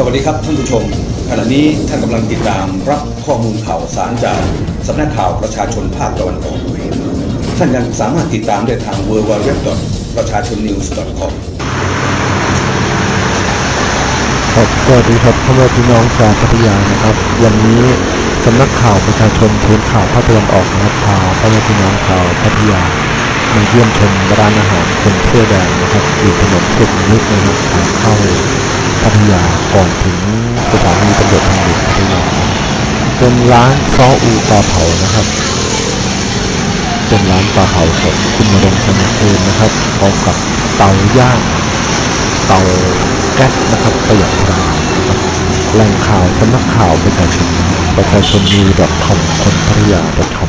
สวัสดีครับท่านผู้ชมขณะนี้ท่านกำลังติดตามรับข้อมูลข่าวสารจากสำนักข่าวประชาชนภาคตะวันออกท่านยังสามารถติดตามได้ทาง w w w ประชาชน news com ครับสวัสดีครับพ่อแม่พี่น้องชาวพัทยานะครับ วันนี้สำนักข่าวประชาชนพื้นข่าวภาคตะวันออกนะครับพาพ่อแม่พี่น้องชาวพัทยามาเยี่ยมชมร้านอาหารคนเสื้อแดงนะครับอยู่ถนนสุขมนึกนะครับขาเข้า ทยาก่อนถึงสถานีตำรวจทางหลวงพัทยาเป็นร้านซออูปลาเผานะครับ เป็นร้านปลาเผาของคุณนรงค์ชนะเอนนะครับพร้อมกับเตาย่างเตาแก๊สนะครับประหยัดพลังงานนะครับแหล่งข่าวสำนักข่าวประชาชนประชาชนมี .com คนพัทยา .com